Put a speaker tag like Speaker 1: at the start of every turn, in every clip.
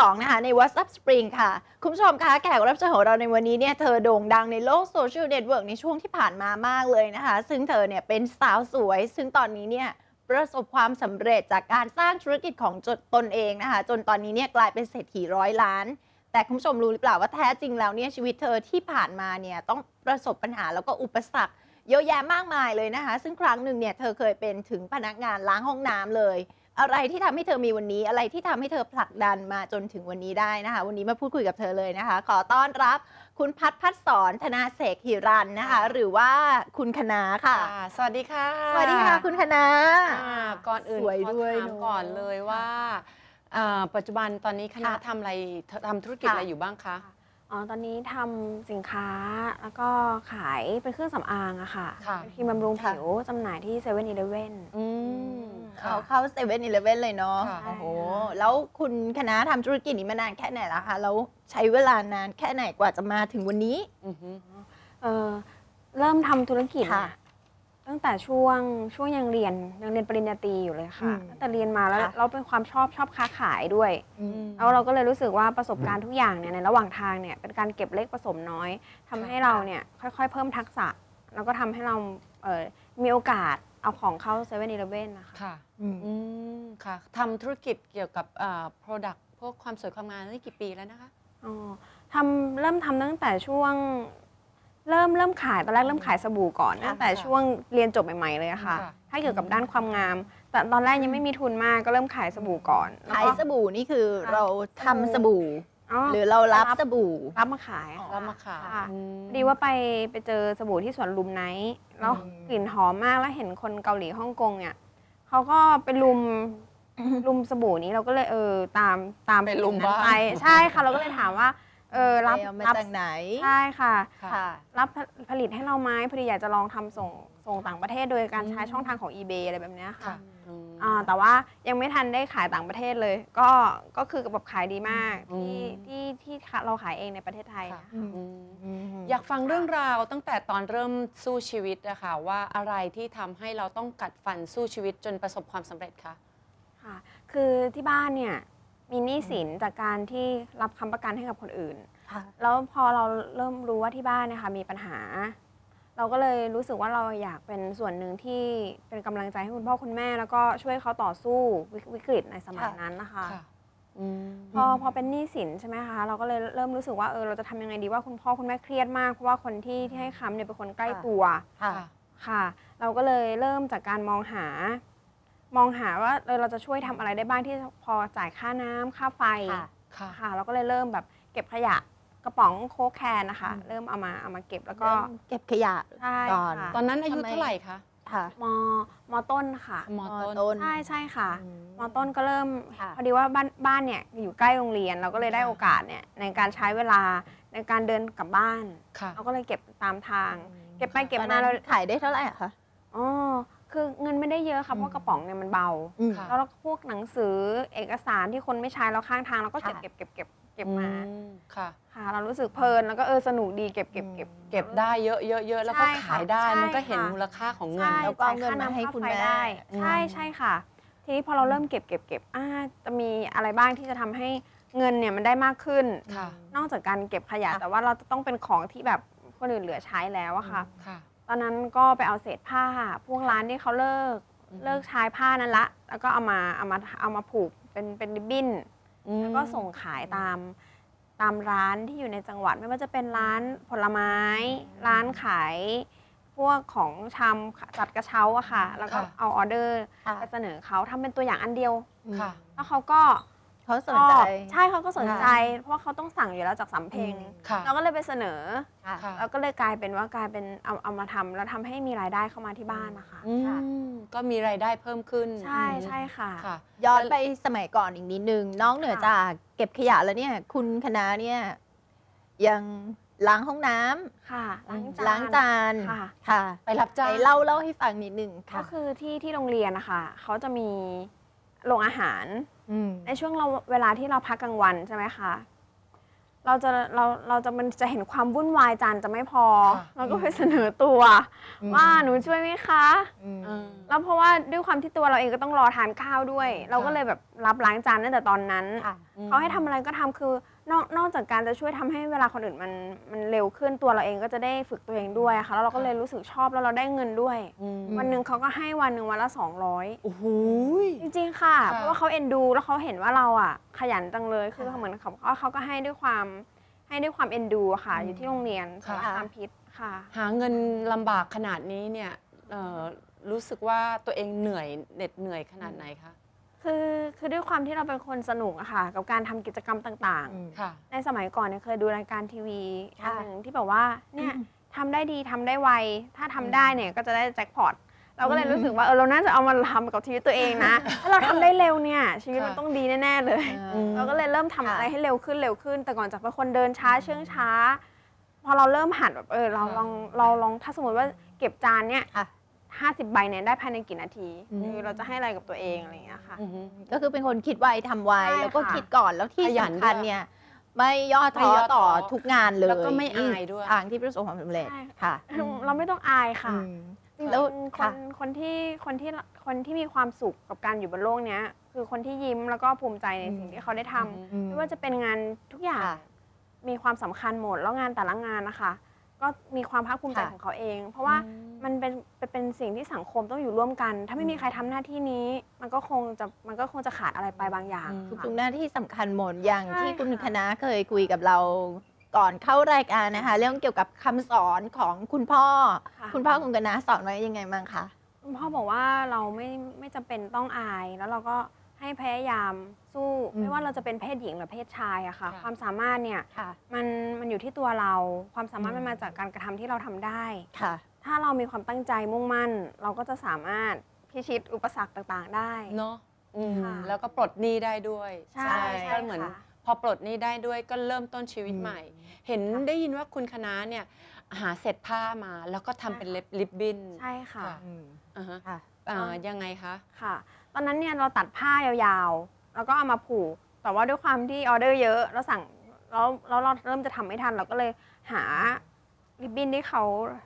Speaker 1: สองที่2นะคะ ใน WhatsApp Spring ค่ะ คุณผู้ชมคะแขกรับเชิญของเราในวันนี้เนี่ยเธอโด่งดังในโลกโซเชียลเน็ตเวิร์กในช่วงที่ผ่านมามากเลยนะคะ ซึ่งเธอเนี่ยเป็นสาวสวย ซึ่งตอนนี้เนี่ยประสบความสำเร็จจากการสร้างธุรกิจของจตนเองนะคะ จนตอนนี้เนี่ยกลายเป็นเศรษฐีร้อยล้าน แต่คุณผู้ชมรู้หรือเปล่าว่าแท้จริงแล้วเนี่ยชีวิตเธอที่ผ่านมาเนี่ยต้องประสบปัญหาแล้วก็อุปสรรคเยอะแยะมากมายเลยนะคะ ซึ่งครั้งหนึ่งเนี่ยเธอเคยเป็นถึงพนักงานล้างห้องน้ำเลยอะไรที่ทำให้เธอมีวันนี้ อะไรที่ทำให้เธอผลักดันมาจนถึงวันนี้ได้นะคะ วันนี้มาพูดคุยกับเธอเลยนะคะ ขอต้อนรับคุณพัฒพัฒสอนธนาเสกหิรันนะคะ หรือว่าคุณคณะค่ะ
Speaker 2: ค่ะสวัสดีค่ะ
Speaker 1: สวัสดีค่ะคุณคณะ
Speaker 2: อ่าก่อนอื่น
Speaker 1: สวย
Speaker 2: ขอ
Speaker 1: ด้วย
Speaker 2: ถาม
Speaker 1: เนอะ
Speaker 2: ก่อนเลยว่าอ่าปัจจุบันตอนนี้คณะ
Speaker 1: ค่ะ
Speaker 2: ทำอะไรทำธุรกิจ
Speaker 1: ค่ะ
Speaker 2: อะไรอยู่บ้างคะ
Speaker 3: อ๋อ ตอนนี้ทำสินค้าแล้วก็ขายเป็นเครื่องสำอางอะค่ะ
Speaker 2: ค่ะ
Speaker 3: เป็นครีมบำรุง
Speaker 1: ค่ะ
Speaker 3: ผิวจำหน่ายที่เซเว่นอีเลฟเว่น
Speaker 2: อืม
Speaker 1: เอาเข้าเซเว่นอีเลฟเว่นเลยเนาะ
Speaker 2: ค่ะ
Speaker 1: โอ้โหแล้วคุณคณะทำธุรกิจนี้มานานแค่ไหนแล้วคะแล้วใช้เวลานานแค่ไหนกว่าจะมาถึงวันนี้
Speaker 2: อือฮึ
Speaker 3: เออเริ่มทำธุรกิจ
Speaker 1: ค่ะ
Speaker 3: เนี่ย ตั้งแต่ช่วงช่วงยังเรียนยังเรียนปริญญาตรีอยู่เลยค่ะ
Speaker 1: อืม
Speaker 3: ตั้งแต่เรียนมาแล้ว
Speaker 1: ค่ะ
Speaker 3: เราเป็นความชอบชอบค้าขายด้วย
Speaker 1: อืม
Speaker 3: แล้วเราก็เลยรู้สึกว่าประสบการณ์ทุกอย่างเนี่ยในระหว่างทางเนี่ยเป็นการเก็บเล็กผสมน้อยทำให้เราเนี่ยค่อยๆ เพิ่มทักษะ แล้วก็ทำให้เราเอ่อมีโอกาสเอาของเข้าเซเว่นอีเลฟเว่นนะคะ
Speaker 2: ค่ะ
Speaker 1: อืม
Speaker 2: อืม ค่ะ ทำธุรกิจเกี่ยวกับอ่า product พวกความสวยความงามนี่กี่ปีแล้วนะคะ
Speaker 3: อ๋อทำเริ่มทำตั้งแต่ช่วง เริ่มเริ่มขายตอนแรกเริ่มขายสบู่ก่อน
Speaker 1: ค่ะ
Speaker 3: ตั้งแต่
Speaker 2: ค่ะ
Speaker 3: ช่วงเรียนจบใหม่ๆเลยอะค่ะ
Speaker 2: ค่ะ
Speaker 3: ถ้าเกี่ยวกับด้านความงาม แต่ตอนแรกยังไม่มีทุนมากก็เริ่มขายสบู่ก่อนแล้ว
Speaker 1: ขาย
Speaker 3: ก็
Speaker 1: สบู่นี่คือ
Speaker 3: ค่ะ
Speaker 1: เราทำสบู่
Speaker 3: อ๋อ
Speaker 1: หรือเรารับ
Speaker 3: รับ
Speaker 1: สบู่
Speaker 3: รับมาขาย
Speaker 1: อ๋อ
Speaker 3: ค่ะ
Speaker 2: แล้วมาขาย
Speaker 3: ค่ะ
Speaker 2: อืม
Speaker 3: พอดีว่าไปไปเจอสบู่ที่สวนลุมไนท์แล้ว
Speaker 1: อืม
Speaker 3: กลิ่นหอมมากแล้วเห็นคนเกาหลีฮ่องกงเนี่ยเขาก็ไปลุมลุมสบู่นี้เราก็เลยเออตามตาม
Speaker 2: ไปลุม
Speaker 3: นั้น
Speaker 2: บ้าง
Speaker 3: ไปใช่ค่ะเราก็เลยถามว่า เออรับ
Speaker 1: ไปเอามา
Speaker 3: รับ
Speaker 1: จากไหน
Speaker 3: ใช่ค่ะ
Speaker 1: ค่ะ
Speaker 3: รับผผลิตให้เราไหมพอดีอยากจะลองทำส่งส่งต่างประเทศโดยการ
Speaker 2: อืม
Speaker 3: ใช้ช่องทางของ eBay อะไรแบบเนี้ยค่ะ
Speaker 2: ค่ะ อืม
Speaker 3: อ่าแต่ว่ายังไม่ทันได้ขายต่างประเทศเลย ก็ก็คือแบบขายดีมากที่ที่ที่เราขายเองในประเทศไทย
Speaker 2: ค่ะ
Speaker 3: นะ
Speaker 1: อืม
Speaker 2: อืมอยากฟังเรื่องราวตั้งแต่ตอนเริ่มสู้ชีวิตอะค่ะว่าอะไรที่ทำให้เราต้องกัดฟันสู้ชีวิตจนประสบความสำเร็จคะ
Speaker 3: ค่ะ คือที่บ้านเนี่ย มีหนี้สินจากการที่รับค้ำประกันให้กับคนอื่น
Speaker 1: ค่ะ
Speaker 3: แล้วพอเราเริ่มรู้ว่าที่บ้านเนี่ยค่ะมีปัญหา เราก็เลยรู้สึกว่าเราอยากเป็นส่วนหนึ่งที่เป็นกำลังใจให้คุณพ่อคุณแม่ แล้วก็ช่วยเขาต่อสู้วิวิกฤตในสมัย
Speaker 1: ค่ะ
Speaker 3: นั้นนะคะ
Speaker 2: ค่ะอืม
Speaker 3: พอพอเป็นหนี้สินใช่ไหมคะเราก็เลยเริ่มรู้สึกว่าเออเราจะทำยังไงดีว่าคุณพ่อคุณแม่เครียดมากเพราะว่าคนที่ที่ให้ค้ำเนี่ยเป็นคนใกล้
Speaker 1: ค่ะ
Speaker 3: ตัว
Speaker 1: ค่ะ
Speaker 2: ค่ะ
Speaker 3: ค่ะ เราก็เลยเริ่มจากการมองหา มองหาว่าเออเราจะช่วยทำอะไรได้บ้างที่พอจ่ายค่าน้ำค่าไฟ
Speaker 1: ค่ะ
Speaker 2: ค่ะ
Speaker 3: ค่ะเราก็เลยเริ่มแบบเก็บขยะกระป๋องโค้กแคนนะคะ
Speaker 1: อืม
Speaker 3: เริ่มเอามาเอามาเก็บแล้วก็
Speaker 1: เริ่มเก็บขยะ
Speaker 3: ใช่
Speaker 1: ก่อน
Speaker 3: ค่ะ
Speaker 2: ตอนนั้นอายุ
Speaker 1: ทำไม
Speaker 2: เท่าไหร่คะ
Speaker 1: ค่ะ
Speaker 3: มมต้นค่ะ
Speaker 2: มต้น
Speaker 1: ต้น
Speaker 3: ใช่ใช่ค่ะ
Speaker 1: อืม
Speaker 3: มต้นก็เริ่ม
Speaker 1: ค่ะ
Speaker 3: พอดีว่าบ้านบ้านเนี่ยอยู่ใกล้โรงเรียนเราก็เลยได้
Speaker 2: ค่ะ
Speaker 3: โอกาสเนี่ยในการใช้เวลาในการเดินกลับบ้าน
Speaker 2: ค่ะ
Speaker 3: เราก็เลยเก็บตามทาง เก็บไปเก็บ
Speaker 1: ตอน
Speaker 3: มา
Speaker 1: นั้น
Speaker 3: เรา
Speaker 1: ขายได้เท่าไหร่อะคะ
Speaker 3: อ๋อ คือเงินไม่ได้เยอะค่ะเพ
Speaker 1: อื
Speaker 3: ราะ
Speaker 1: ม
Speaker 3: กระป๋องเนี่ยมันเบา
Speaker 1: อืม
Speaker 2: ค่ะ
Speaker 3: แล้วพวกหนังสือเอกสารที่คนไม่ใช้แล้วข้างทางเราก็เก็บ
Speaker 1: ค่ะ
Speaker 3: เก็บเก็บเก็บเก็บมา
Speaker 2: อืมค่ะ
Speaker 3: ค่ะ เรารู้สึกเพลินแล้วก็เออสนุกดีเก็บเก็บเก็บ
Speaker 2: เก็บได้เยอะเยอะเยอะแล้วก็
Speaker 3: ใช่ค่ะ
Speaker 2: ขายได้
Speaker 3: ใช่
Speaker 2: มันก็เห็น
Speaker 3: ค่ะ
Speaker 2: มูลค่าของเงิน
Speaker 3: ใช่
Speaker 1: แล้วก็เอาเงินมาให้คุณแม่
Speaker 3: จ่ายค่าน้ำค่าไฟได้ใช่
Speaker 2: อืม
Speaker 3: ใช่ค่ะ ทีนี้พอเราเริ่มเก็บเก็บเก็บอ่าจะมีอะไรบ้างที่จะทำให้เงินเนี่ยมันได้มากขึ้น
Speaker 2: ค่ะ
Speaker 3: นอกจากการเก็บขยะ
Speaker 1: ค่ะ
Speaker 3: แต่ว่าเราจะต้องเป็นของที่แบบคนอื่นเหลือใช้แล้วอะค่ะ
Speaker 2: ค่ะ
Speaker 3: ต อนนั้นก็ไปเอาเศษผ้า พวกร้านที่เขาเลิก
Speaker 2: อืม
Speaker 3: เลิกใช้ผ้านั้นละ แล้วก็เอามาเอามาเอามาผูกเป็นเป็นริบบิ้น
Speaker 2: อืม
Speaker 3: แล้วก็ส่งขายตามตามร้านที่อยู่ในจังหวัด ไม่ว่าจะเป็นร้านผลไม้ ร้านขายพวกของชำจัดกระเช้าอะค่ะ แล้วก็
Speaker 2: ค่ะ
Speaker 3: เอาออเดอร์
Speaker 1: ค่ะ
Speaker 3: ไปเสนอเขาทำเป็นตัวอย่างอันเดียว
Speaker 2: ค่ะ
Speaker 3: แล้วเขาก็
Speaker 1: เขาส
Speaker 3: ช
Speaker 1: น
Speaker 3: อ
Speaker 1: ใจ
Speaker 3: บใช่เขาก็สนใจ
Speaker 1: ค่ะ
Speaker 3: เพราะว่าเขาต้องสั่งอยู่แล้วจากสำเพ็ง
Speaker 1: อืม
Speaker 2: ค่ะ
Speaker 3: เราก็เลยไปเสนอ
Speaker 1: ค่ะ
Speaker 2: ค่ะ
Speaker 3: แล้วก็เลยกลายเป็นว่ากลายเป็นเอาเอามาทำแล้วทำให้มีรายได้เข้ามาที่บ้านนะคะ
Speaker 2: อื
Speaker 1: ค่ะ
Speaker 2: มก็มีรายได้เพิ่มขึ้น
Speaker 3: ใช่ใช่ค่ะ
Speaker 2: ค่ะ
Speaker 1: ย้อนไปสมัยก่อนอีกนิดนึงน้องเหนือ
Speaker 3: ค่ะ
Speaker 1: จากเก็บขยะแล้วเนี่ย คุณคณะเนี่ยยังล้างห้องน้ำ
Speaker 3: ค่ะล้าง
Speaker 2: อืม
Speaker 3: จาน
Speaker 1: ล้างจาน
Speaker 3: ค่ะ
Speaker 1: ค่ะ
Speaker 2: ไปรับ
Speaker 1: ไป
Speaker 2: จ้าง
Speaker 1: เล่าเล่าให้ฟังนิดนึง
Speaker 3: ก็
Speaker 1: ค่ะ
Speaker 3: คือที่ที่โรงเรียนนะคะเขาจะมี โรงอาหาร
Speaker 1: อืม
Speaker 3: ในช่วงเราเวลาที่เราพักกลางวันใช่ไหมคะ เราจะเราเราจะมันจะเห็นความวุ่นวายจานจะไม่พอ
Speaker 2: ค่ะ
Speaker 3: เราก็ไปเสนอตัว
Speaker 1: อืม
Speaker 3: ว่าหนูช่วยไหมคะ
Speaker 1: อืม
Speaker 2: เออ
Speaker 3: แล้วเพราะว่าด้วยความที่ตัวเราเองก็ต้องรอทานข้าวด้วย เราก็เลยแบบ รับล้างจานตั้งแต่ตอนนั้น
Speaker 1: ค่ะ
Speaker 3: เขาให้ทำอะไรก็ทำคือนอกนอกจากการจะช่วยทำให้เวลาคนอื่นมันมันเร็วขึ้นตัวเราเองก็จะได้ฝึกตัวเองด้วยอะค่ะแล้วเราก็เลยรู้สึกชอบแล้วเราได้เงินด้วย
Speaker 2: อืม
Speaker 3: วันหนึ่งเขาก็ให้วันหนึ่งวันละ 200
Speaker 2: โอ้โห
Speaker 3: จริงๆค่ะ
Speaker 2: ค่ะ
Speaker 3: เพราะว่าเขาเอ็นดูแล้วเขาเห็นว่าเราอะ ขยันจังเลยคือ
Speaker 1: ค่ะ
Speaker 3: เหมือนเขาก็เขาก็ให้ด้วยความให้ด้วยความเอ็นดูอะค่ะ
Speaker 1: อืม
Speaker 3: อยู่ที่โรงเรียน
Speaker 2: ค่ะ
Speaker 3: สารคามพิษค่ะ
Speaker 2: หาเงินลำบากขนาดนี้เนี่ยเอ่อรู้สึกว่าตัวเองเหนื่อยเหน็ดเหนื่อยขนาดไหนคะ
Speaker 3: คือคือด้วยความที่เราเป็นคนสนุกอะค่ะ กับการทำกิจกรรมต่าง
Speaker 1: อืม
Speaker 2: ค่ะ
Speaker 3: ๆ ในสมัยก่อนเนี่ยเคยดูรายการทีวี
Speaker 1: ค่ะ
Speaker 3: อันหนึ่งที่แบบว่าเนี่ย
Speaker 1: อืม
Speaker 3: ทำได้ดีทำได้ไว ถ้าทำได้เนี่ยก็จะได้แจ็คพอตเราก็เลย
Speaker 2: อืม
Speaker 3: รู้สึกว่าเออเราน่าจะเอามาทำกับชีวิตตัวเองนะ ถ้าเราทำได้เร็วเนี่ยชีวิตมัน
Speaker 2: ค่ะ
Speaker 3: ต้องดีแน่ๆเลย
Speaker 1: อืม
Speaker 3: เราก็เลยเริ่มทำ
Speaker 1: ค่ะ
Speaker 3: อะไรให้เร็วขึ้นเร็วขึ้น แต่ก่อนจากเป็นคนเดินช้าเชื่องช้า พอเราเริ่มหัดแบบเออเรา
Speaker 2: ค่ะ
Speaker 3: ลองเราลองถ้าสมมติว่าเก็บจานเนี่ย
Speaker 1: ค่ะ
Speaker 3: ห้าสิบใบเนี่ยได้ภายในกี่นาที
Speaker 1: อืม
Speaker 3: คือเราจะให้อะไรกับตัวเองอะไรอย่างเงี้ยค่ะ
Speaker 2: อือฮึ
Speaker 1: ก็คือเป็นคนคิดไวทำไว
Speaker 3: ใช่
Speaker 1: แล้วก็
Speaker 3: ค่ะ
Speaker 1: คิดก่อนแล้วที่
Speaker 2: ขยัน
Speaker 1: สำคัญ
Speaker 2: ด้วย
Speaker 1: เนี่ยไม่ย่อ
Speaker 2: ไม่
Speaker 1: ท้อย่
Speaker 2: อท้อ
Speaker 1: ต่อทุกงานเลย
Speaker 2: แล้วก็ไม่อายด้วย
Speaker 1: ทางที่ประสบความสำเร็จ
Speaker 3: ใช่
Speaker 1: ค่ะ
Speaker 3: เราไม่ต้องอายค่ะ
Speaker 1: อืม
Speaker 3: จริงๆ
Speaker 1: แล้ว
Speaker 3: ค
Speaker 1: ค่ะ
Speaker 3: นคนที่คนที่คนที่มีความสุขกับการอยู่บนโลกเนี้ย คือคนที่ยิ้มแล้วก็ภูมิใจในสิ่งที่เขาได้ทำ
Speaker 1: อืม
Speaker 3: ไม่ว่าจะเป็นงานทุกอย่าง
Speaker 1: ค่ะ
Speaker 3: มีความสำคัญหมดแล้วงานแต่ละงานนะคะ ก็มีความภาคภูมิใจ
Speaker 1: ค่ะ
Speaker 3: ของเขาเอง เพราะว่า
Speaker 2: อืม
Speaker 3: มันเป็นเป็นเป็นสิ่งที่สังคมต้องอยู่ร่วมกัน ถ้าไม่มีใครทำหน้าที่นี้ มันก็คงจะมันก็คงจะขาดอะไรไปบางอย่าง
Speaker 2: อืม
Speaker 3: ค่ะ
Speaker 1: ทุกๆหน้าที่สำคัญหมดอย่าง
Speaker 3: ใช่
Speaker 1: ที่คุณ
Speaker 3: ค่ะ
Speaker 1: คณะเคยคุยกับเราก่อนเข้ารายการนะคะ เรื่องเกี่ยวกับคำสอนของคุณพ่อ
Speaker 3: ค่ะ
Speaker 1: คุณพ่อคุณคณะสอนไว้ยังไงบ้างคะ
Speaker 3: คุณพ่อบอกว่าเราไม่ไม่จำเป็นต้องอาย แล้วเราก็ ให้พยายามสู้
Speaker 1: อืม
Speaker 3: ไม่ว่าเราจะเป็นเพศหญิงหรือเพศชายอะค่ะ
Speaker 2: ค่ะ
Speaker 3: ความสามารถเนี่ย
Speaker 1: ค่ะ
Speaker 3: มันมันอยู่ที่ตัวเรา ความสามารถ
Speaker 1: อืม
Speaker 3: มันมาจากการกระทำที่เราทำได้
Speaker 1: ค่ะ
Speaker 3: ถ้าเรามีความตั้งใจมุ่งมั่น เราก็จะสามารถพิชิตอุปสรรคต่างๆได้
Speaker 2: เนาะอืม
Speaker 3: ค่ะ
Speaker 2: แล้วก็ปลดหนี้ได้ด้วย
Speaker 3: ใช่
Speaker 1: ใช่
Speaker 2: ก็เหมือน
Speaker 3: ค่ะ
Speaker 2: พอปลดหนี้ได้ด้วยก็เริ่มต้นชีวิต
Speaker 1: อืม
Speaker 2: ใหม่ เห็นได้ยินว่าคุณคณะเนี่ยหาเศษผ้ามาแล้วก็ทำเป็นเล็บลิบบิ้น
Speaker 3: ใช่ค่ะ
Speaker 2: ค่ะ
Speaker 1: อืม
Speaker 2: อ่าฮะ
Speaker 1: ค่ะ
Speaker 2: อ่ายังไงคะ
Speaker 3: ค่ะ ตอนนั้นเนี่ยเราตัดผ้ายาวๆ แล้วก็เอามาผูก แต่ว่าด้วยความที่ออเดอร์เยอะเราสั่งแล้วแล้วเราเริ่มจะทำไม่ทันเราก็เลยหาริบบิ้นที่เขา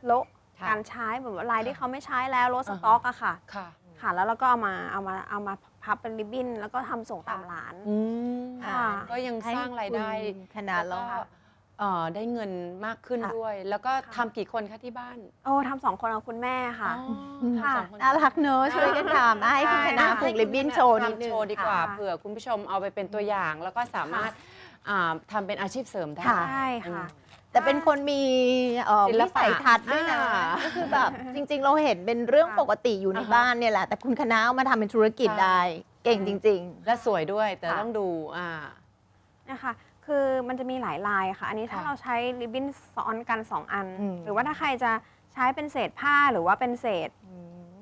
Speaker 3: โละ
Speaker 1: ค่ะ
Speaker 3: การใช้แบบว่าลายที่เขาไม่ใช้แล้วลดส
Speaker 2: อ่าฮะ
Speaker 3: ต็อกอะค่ะ
Speaker 2: ค่ะ
Speaker 3: ค่ะ แล้วเราก็เอามาเอามาเอามาพับเป็นริบบิ้น แล้วก็ทำส่งตาม
Speaker 1: ค่ะ
Speaker 3: ร้าน
Speaker 2: อืม
Speaker 3: ค่ะ
Speaker 2: ก็ยังสร้างรายได้
Speaker 1: ให้คุณคณะ
Speaker 2: แล้ว
Speaker 1: แล้ว
Speaker 2: ก็ เอ่อได้เงินมากขึ้น
Speaker 1: ค่ะ
Speaker 2: ด้วย แล้วก็
Speaker 3: ค่ะ
Speaker 2: ทำกี่คนคะที่บ้าน
Speaker 3: โอ้ทำสองคนกับคุณแม่ค่ะ
Speaker 2: อ๋อ
Speaker 3: ค่ะ
Speaker 2: ทำสองคน
Speaker 1: น่ารักเนอะช่วยกันทำให้คุณคณะ
Speaker 3: ใช่
Speaker 1: ผูกริบบิ้นโชว์นิดนึ
Speaker 2: ทำ
Speaker 1: ง
Speaker 2: โชว์ดีกว่า
Speaker 3: ค่ะ
Speaker 2: เผื่อคุณผู้ชมเอาไปเป็นตัวอย่าง แล้วก็สามารถอ่าทำเป็นอาชีพเสริมได้
Speaker 1: ค่ะ
Speaker 3: ใช่ค่ะ
Speaker 1: แต่เป็นคนมีเอ่อ
Speaker 2: ศิล
Speaker 1: วิ
Speaker 2: ปะ
Speaker 1: สัยทัศน์ด้วยนะ
Speaker 2: อ่า
Speaker 1: ก็คือแบบจริง ๆ เราเห็นเป็นเรื่อง
Speaker 3: ค่ะ
Speaker 1: ปกติอยู่ใน
Speaker 2: อ่าฮะ
Speaker 1: บ้านเนี่ยแหละ แต่คุณคณะเอามาทำเป็นธุรกิจ
Speaker 2: ใช่
Speaker 1: ได้ เก่งจริง
Speaker 2: และสวยด้วยแต่
Speaker 1: ค่ะ
Speaker 2: ต้องดูอ่า
Speaker 3: นะคะ คือมันจะมีหลายลายค่ะ อันนี้ถ้า
Speaker 2: ค่ะ
Speaker 3: เราใช้ริบบิ้นซ้อนกัน 2 อัน
Speaker 1: อืม
Speaker 3: หรือว่าถ้าใครจะใช้เป็นเศษผ้าหรือว่าเป็นเศษ
Speaker 1: ๆอื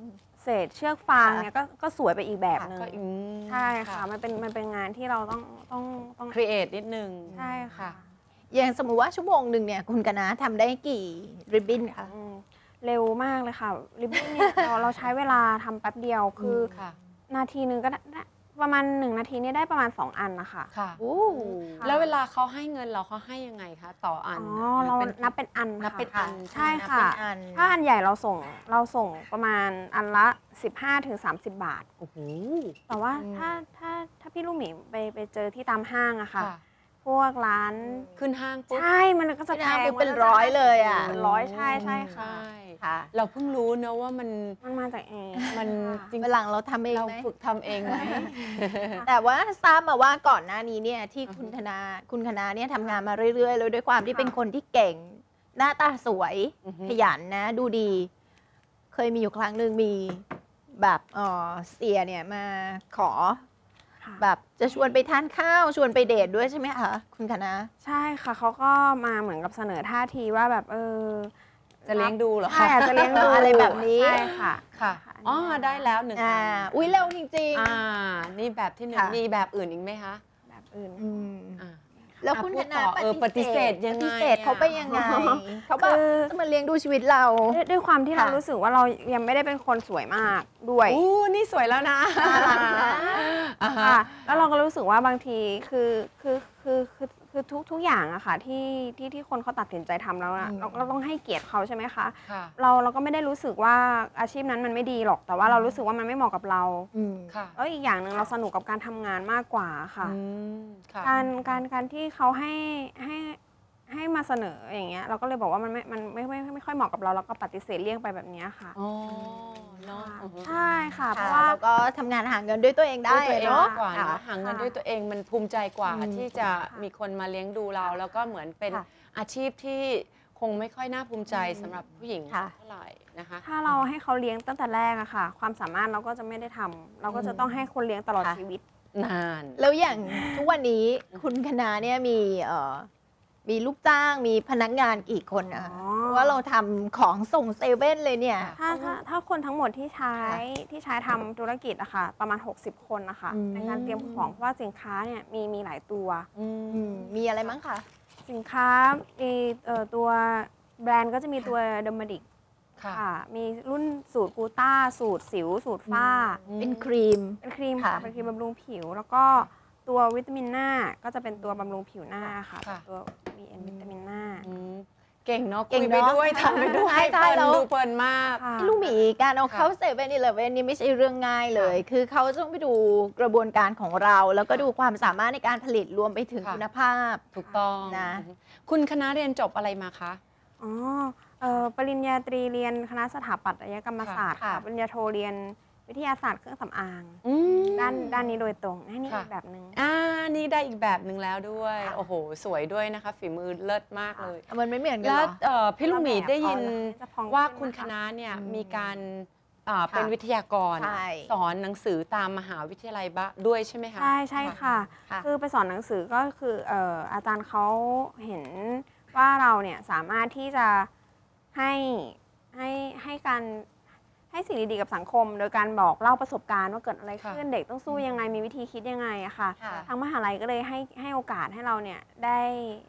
Speaker 1: ม
Speaker 3: เศษเชือกฟาง
Speaker 1: ค่ะ
Speaker 3: เนี่ยก็ก็สวยไปอีกแบบหนึง
Speaker 2: ก็อืม
Speaker 3: ใช่ค่ะมันเป็นมันเป็นงานที่เราต้องต้องต้อง
Speaker 2: ครีเอทนิดนึง
Speaker 3: ใช่ค่ะ
Speaker 1: อย่างสมมุติว่าชั่วโมงหนึ่งเนี่ยคุณคณะทำได้กี่ริบบิ้นคะ
Speaker 3: อืมเร็วมากเลยค่ะริบบิ้นเนี่ยเราเราใช้เวลาทำแป๊บเดียวคืออ
Speaker 2: ค่ะ
Speaker 3: นาทีหนึงก็ได้ได้ ประมาณ 1 นาทีเนี่ยได้ประมาณ 2 อันนะคะ
Speaker 2: ค่ะ
Speaker 1: โอ้
Speaker 3: ค่ะ
Speaker 2: แล้วเวลาเขาให้เงินเราเขาให้ยังไงคะต่ออัน
Speaker 3: อ๋อเรานับเป็นอัน
Speaker 2: นับเป็น
Speaker 3: ค่ะ
Speaker 2: อัน
Speaker 3: ใช่ค่ะ
Speaker 1: นับเป็นอัน
Speaker 3: ถ้าอันใหญ่เราส่งเราส่งประมาณอันละ 15-30 บาท
Speaker 2: โอ้โห
Speaker 3: แต่ว่า
Speaker 1: อืม
Speaker 3: ถ้าถ้าถ้าพี่ลูกหมีไปไปเจอที่ตามห้างอะค่ะ
Speaker 2: ค่ะ
Speaker 3: พวกร้าน
Speaker 2: ขึ้นห้างปุ๊บ
Speaker 3: ใช่มันก็จะ
Speaker 1: ขึ้
Speaker 3: แพ
Speaker 1: นห้าง
Speaker 3: ง
Speaker 1: ปุ๊บเป็น
Speaker 3: มัก็จ
Speaker 1: ร้อยเลยอะ
Speaker 3: เป็นร้อยใช่ใช่ค่ะ
Speaker 2: ใช่
Speaker 1: ค่ะ
Speaker 2: เราเพิ่งรู้นะว่ามัน
Speaker 3: มันมาจากเอง
Speaker 2: มัน
Speaker 3: ค่ะ
Speaker 2: จริง
Speaker 1: วันหลังเราทำเอง
Speaker 2: เรา
Speaker 1: ไหม
Speaker 2: ฝึกทำเองไหม
Speaker 1: แต่ว่าทราบมาว่าก่อนหน้านี้เนี่ยที่
Speaker 2: อือฮึ
Speaker 1: คุณคณะคุณคณะเนี่ยทำงานมาเรื่อยๆเลยด้วยความที่
Speaker 3: ค่ะ
Speaker 1: เป็นคนที่เก่ง หน้าตาสวย
Speaker 2: อือฮึ
Speaker 1: ขยันนะ ดูดี เคยมีอยู่ครั้งหนึ่งมีแบบเออเสียเนี่ยมาขอ
Speaker 3: ค่ะ
Speaker 1: แบบจะชวนไปทานข้าวชวนไปเดทด้วยใช่ไหมคะคุณคณะ
Speaker 3: ใช่ค่ะเขาก็มาเหมือนกับเสนอท่าทีว่าแบบเออ
Speaker 2: จะเลี้ยงดูเหรอ
Speaker 3: ใช่
Speaker 2: คะ
Speaker 3: อาจจะเลี้ยงดู
Speaker 1: อะไรแบบนี้
Speaker 3: ใช่ค่ะ
Speaker 2: ค่ะ
Speaker 3: ค่ะ
Speaker 2: อ๋อได้แล้วหนึ่ง
Speaker 1: อ่า
Speaker 2: อัน
Speaker 1: อุ้ยเร็วจริง
Speaker 2: อ่านี่แบบที่หนึ่ง
Speaker 1: ค่ะ
Speaker 2: มีแบบอื่นอีกไหมคะ
Speaker 3: แบบอื่น
Speaker 1: ๆอืม
Speaker 2: อ่า
Speaker 1: แล้วคุณ
Speaker 2: พู
Speaker 1: ค
Speaker 2: ด
Speaker 1: ณะ
Speaker 2: ต่อเออปฏิเสธยังไง
Speaker 1: ปฏิเสธเขาไปยังไง
Speaker 3: อะ
Speaker 1: เขาแบบ
Speaker 3: คือ
Speaker 1: จะมาเลี้ยงดูชีวิตเรา
Speaker 3: ด้วยด้วยความที่เรา
Speaker 1: ค่ะ
Speaker 3: รู้สึกว่าเรายังไม่ได้เป็นคนสวยมากด้วย
Speaker 2: อู้นี่สวยแล้วนะ
Speaker 1: น่ารักนะ
Speaker 2: อ่าฮะ
Speaker 3: ค่ะแล้วเราก็รู้สึกว่าบางทีคือคือคือคือ คคือทุกทุกอย่างอะค่ะที่ที่ที่คนเขาตัดสินใจทำแล้วอะ
Speaker 1: อืม
Speaker 3: เราเราต้องให้เกียรติเขาใช่ไหมคะ
Speaker 2: ค่ะ
Speaker 3: เราเราก็ไม่ได้รู้สึกว่าอาชีพนั้นมันไม่ดีหรอก แต่ว่าเรารู้สึกว่ามันไม่เหมาะกับเรา
Speaker 1: อืม
Speaker 2: ค่ะ
Speaker 3: แล้วอีกอย่างหนึ่งเราสนุกกับการทำงานมากกว่าค่ะ
Speaker 2: อืมค่ะ
Speaker 3: การการการที่เขาให้ให้ ให้มาเสนออย่างเงี้ยเราก็เลยบอกว่ามันไม่ มันไม่ไม่ไม่ไม่ค่อยเหมาะกับเราเราก็ปฏิเสธเลี่ยงไปแบบเนี้ยค่ะ
Speaker 2: อ๋อเนาะอือฮึ
Speaker 3: ใช่ค่ะ เพ
Speaker 1: ค่ะ
Speaker 3: ราะว่า
Speaker 1: แล้วก็ทำงานหาเงินด้วยตัวเองได้
Speaker 2: ด้วยตัวเอง
Speaker 1: เนาะ
Speaker 2: มากกว่า
Speaker 1: ค่ะ
Speaker 2: เนาะหาเงินด้วยตัวเองมันภูมิใจกว่า
Speaker 1: อืม
Speaker 2: ที่จะ
Speaker 3: ค่ะ
Speaker 2: มีคนมาเลี้ยงดูเรา แล้วก็เหมือนเป็น
Speaker 1: ค่ะ
Speaker 2: อาชีพที่คงไม่ค่อยน่าภูมิใจ
Speaker 1: อืม
Speaker 2: สำหรับผู้หญิง
Speaker 1: ค่ะ
Speaker 2: เท่าไหร่นะคะ
Speaker 3: ถ้าเราให้เขาเลี้ยงตั้งแต่แรกอะค่ะ ความสามารถเราก็จะไม่ได้ทำเราก็จะต้องให้คนเลี้ยงตลอด
Speaker 1: ค่ะ
Speaker 3: ชีวิต
Speaker 2: นาน
Speaker 1: แล้วอย่างทุกวันนี้คุณคณะเนี่ยมีเอ่อ มีลูกจ้างมีพนักงานกี่คนนะคะ
Speaker 3: อ๋อ
Speaker 1: เพราะว่าเราทำของส่งเซเว่นเลยเนี่ย
Speaker 3: ถ้าถ้าถ้าคนทั้งหมดที่ใช้
Speaker 1: ค่ะ
Speaker 3: ที่ใช้ทำธุรกิจอะค่ะ ประมาณ 60 คนนะคะ
Speaker 1: อืม
Speaker 3: ในการเตรียมของเพราะว่าสินค้าเนี่ยมีมีหลายตัว
Speaker 2: อื
Speaker 1: อื
Speaker 2: ม
Speaker 1: มมีอะไรบ้างคะ
Speaker 3: สินค้ามีเอ่อตัวแบรนด์ก็จะมีตัวเดอร์มาดิก
Speaker 2: ค่ะ
Speaker 3: ค่ะ มีรุ่นสูตรกูต้า สูตรสิว สูตรฝ้า
Speaker 2: อืม
Speaker 1: เป็นครีม
Speaker 3: เป็นครีม
Speaker 1: ค่ะ
Speaker 3: ค่ะเป็นครีมบำรุงผิว แล้วก็ตัววิตามินหน้าก็จะเป็นตัวบำรุงผิวหน้าค่ะ
Speaker 2: ค่ะ
Speaker 3: ตัว VN วิตามินหน้า
Speaker 2: อืมเก่งเนาะ
Speaker 1: เก่ง
Speaker 2: คุยไป
Speaker 1: เนอะ
Speaker 2: ด้วยทำไปด้วย
Speaker 1: ใช่ใช่
Speaker 2: เพลิน
Speaker 1: แล้ว
Speaker 2: ดูเพลินมาก
Speaker 3: ค่ะ
Speaker 1: พี่ลูกหมีการเอาเข้า
Speaker 2: ค่ะ
Speaker 1: เซเว่นอีเลฟเว่นนี่ไม่ใช่เรื่องง่ายเลย คือเขาต้องไปดูกระบวนการของเรา แล้วก็ดูความสามารถในการผลิตรวมไปถึง
Speaker 2: ค่ะ
Speaker 1: คุณภาพ
Speaker 2: ถูกต้อง
Speaker 1: นะ
Speaker 2: อืมคุณคณะเรียนจบอะไรมาคะ
Speaker 3: อ๋อเอ่อปริญญาตรีเรียนคณะสถาปัตยกรรมศาสตร์
Speaker 1: ค่ะ
Speaker 3: ค่ะ ปริญญาโทเรียน วิทยาศาสตร์เครื่องสำอาง
Speaker 2: อืม
Speaker 3: ด้านด้านนี้โดยตรงอันนี้
Speaker 2: ค่ะ
Speaker 3: อีกแบบหนึ่ง
Speaker 2: อ่านี่ได้อีกแบบหนึ่งแล้วด้วย
Speaker 1: ค่ะ
Speaker 2: โอ้โห สวยด้วยนะคะ ฝีมือเลิศมากเลย
Speaker 1: มันไม่เหมือนกัน
Speaker 2: แล้
Speaker 1: เห
Speaker 2: ว
Speaker 1: รอ
Speaker 2: เอ่อพี่ลูกหมีได้ยิน
Speaker 3: จะพอง
Speaker 2: ว่า
Speaker 3: ขึ้น
Speaker 2: คุณ
Speaker 3: นะ
Speaker 2: คณะเนี่ย
Speaker 1: อืม
Speaker 2: มีการอ่า
Speaker 1: ค่ะ
Speaker 2: เป็นวิทยากร
Speaker 1: ใช่
Speaker 2: สอนหนังสือตามมหาวิทยาลัยบะด้วยใช่ไหมคะ
Speaker 3: ใช่ใช่ค่ะ
Speaker 1: ค่ะ
Speaker 3: คือไปสอนหนังสือก็คือเอ่ออาจารย์เขาเห็นว่าเราเนี่ยสามารถที่จะให้ให้ให้การ ให้สิ่งดีๆกับสังคม โดยการบอกเล่าประสบการณ์ว่าเกิดอะไร
Speaker 2: ค่ะ
Speaker 3: ขึ้นเด็กต้องสู้ยังไงมีวิธีคิดยังไงอะค่ะ
Speaker 1: ค่ะ
Speaker 3: ทางมหาลัยก็เลยให้ให้โอกาสให้เราเนี่ยได้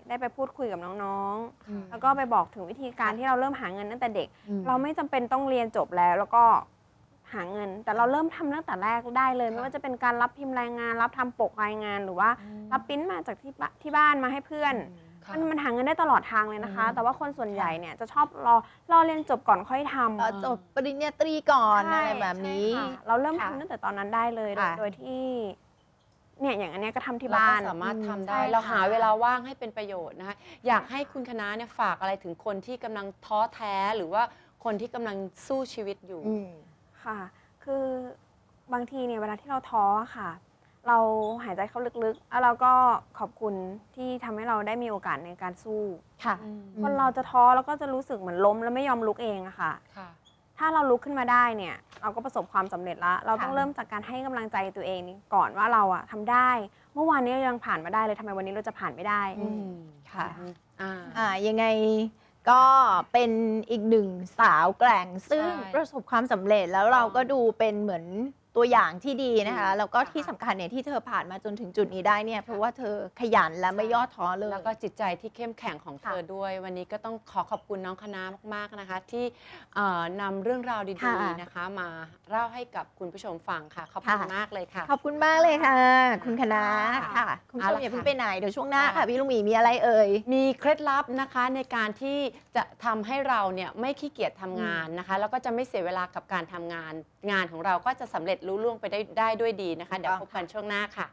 Speaker 3: ได้ไปพูดคุยกับน้อง
Speaker 1: อืม
Speaker 3: ๆแล้วก็ไปบอกถึงวิธีการที่เราเริ่มหาเงินตั้งแต่เด็ก
Speaker 1: อืม
Speaker 3: เราไม่จำเป็นต้องเรียนจบแล้ว แล้วก็หาเงิน แต่เราเริ่มทำตั้งแต่แรกได้เลย ไม่ว่าจะเป็นการรับพิมพ์รายงาน รับทำปกรายงานหรือว่า รับปริ้นมาจากที่บ้านที่บ้านมาให้เพื่อน
Speaker 2: ค่ะ
Speaker 3: มันมันหาเงินได้ตลอดทางเลยนะคะ
Speaker 1: อืม
Speaker 3: แต่ว่าคนส่วนใหญ่เนี่ยจะชอบรอรอเรียนจบก่อนค่อยทำ
Speaker 1: เอ่อจบปริญญาตรีก่อน
Speaker 3: ใช่
Speaker 1: อะไรแบบนี้
Speaker 3: ใช่ค่ะเราเริ่ม
Speaker 1: ค่ะ
Speaker 3: ทำตั้งแต่ตอนนั้นได้เลยโดย
Speaker 1: ค่ะ
Speaker 3: โดยที่ เนี่ยอย่างอันเนี้ยก็ทำที่
Speaker 2: เรา
Speaker 3: บ้า
Speaker 2: ก็
Speaker 3: น
Speaker 2: สามารถทำได้
Speaker 3: ใช่ค่ะ
Speaker 2: เราหาเวลาว่างให้เป็นประโยชน์นะคะอยากให้คุณคณะเนี่ยฝากอะไรถึงคนที่กำลังท้อแท้หรือว่าคนที่กำลังสู้ชีวิตอยู่
Speaker 1: อืม
Speaker 3: ค่ะ คือบางทีเนี่ยเวลาที่เราท้อค่ะ เราหายใจเข้าลึกๆ แล้วเราก็ขอบคุณที่ทำให้เราได้มีโอกาสในการสู้
Speaker 1: ค่ะ
Speaker 2: อืม
Speaker 3: คนเราจะท้อแล้วก็จะรู้สึกเหมือนล้มแล้วไม่ยอมลุกเองอะค่ะ
Speaker 2: ค่ะ
Speaker 3: ถ้าเราลุกขึ้นมาได้เนี่ยเราก็ประสบความสำเร็จละเราต้อง
Speaker 1: ค่ะ
Speaker 3: เริ่มจากการให้กำลังใจตัวเองก่อนว่าเราอะทำได้ เมื่อวานนี้เรายังผ่านมาได้เลยทำไมวันนี้เราจะผ่านไม่ได้
Speaker 1: อืมค่ะ
Speaker 2: อ่า
Speaker 1: อ่ายังไงก็เป็นอีกหนึ่งสาวแกร่งซึ่ง
Speaker 2: ใช่
Speaker 1: ประสบความสำเร็จแล้วเราก็ดูเป็นเหมือน ตัวอย่างที่ดีนะคะ
Speaker 2: อืม
Speaker 1: แล้วก็
Speaker 2: ค่ะ
Speaker 1: ที่สำคัญเนี่ยที่เธอผ่านมาจนถึงจุดนี้ได้เนี่ยเพราะว่าเธอขยันและไม่ย่อท้อเลย
Speaker 2: แล้วก็จิตใจที่เข้มแข็งของเธอด้วย วันนี้ก็ต้องขอขอบคุณน้องคณะมากๆนะคะ ที่เอ่อนำเรื่องราวดี
Speaker 1: ค่ะ
Speaker 2: ๆนะคะ มาเล่าให้กับคุณผู้ชมฟังค่ะ ขอบคุณ
Speaker 1: ค่ะ
Speaker 2: มากเลยค่ะ
Speaker 1: ขอบคุณมากเลยค่ะ คุณคณะ
Speaker 3: ค่ะ
Speaker 1: ค่ะคุณผู้ช
Speaker 2: เอา
Speaker 1: ม
Speaker 2: ละ
Speaker 1: อย่าเพิ่ง
Speaker 2: ค่ะ
Speaker 1: ไปไหนเดี๋ยวช่วงหน้า
Speaker 2: ค่ะ
Speaker 1: ค่ะ พี่ลุงหมีมีอะไรเอ่ย
Speaker 2: มีเคล็ดลับนะคะในการที่จะทำให้เราเนี่ยไม่ขี้เกียจทำงานนะคะ แล้วก็จะไม่เสียเวลากับการทำงาน งานของเราก็จะสำเร็จรู้ล่วงไปได้ได้ด้วยดีนะคะ เดี๋ยวพบกันช่วงหน้าค่ะ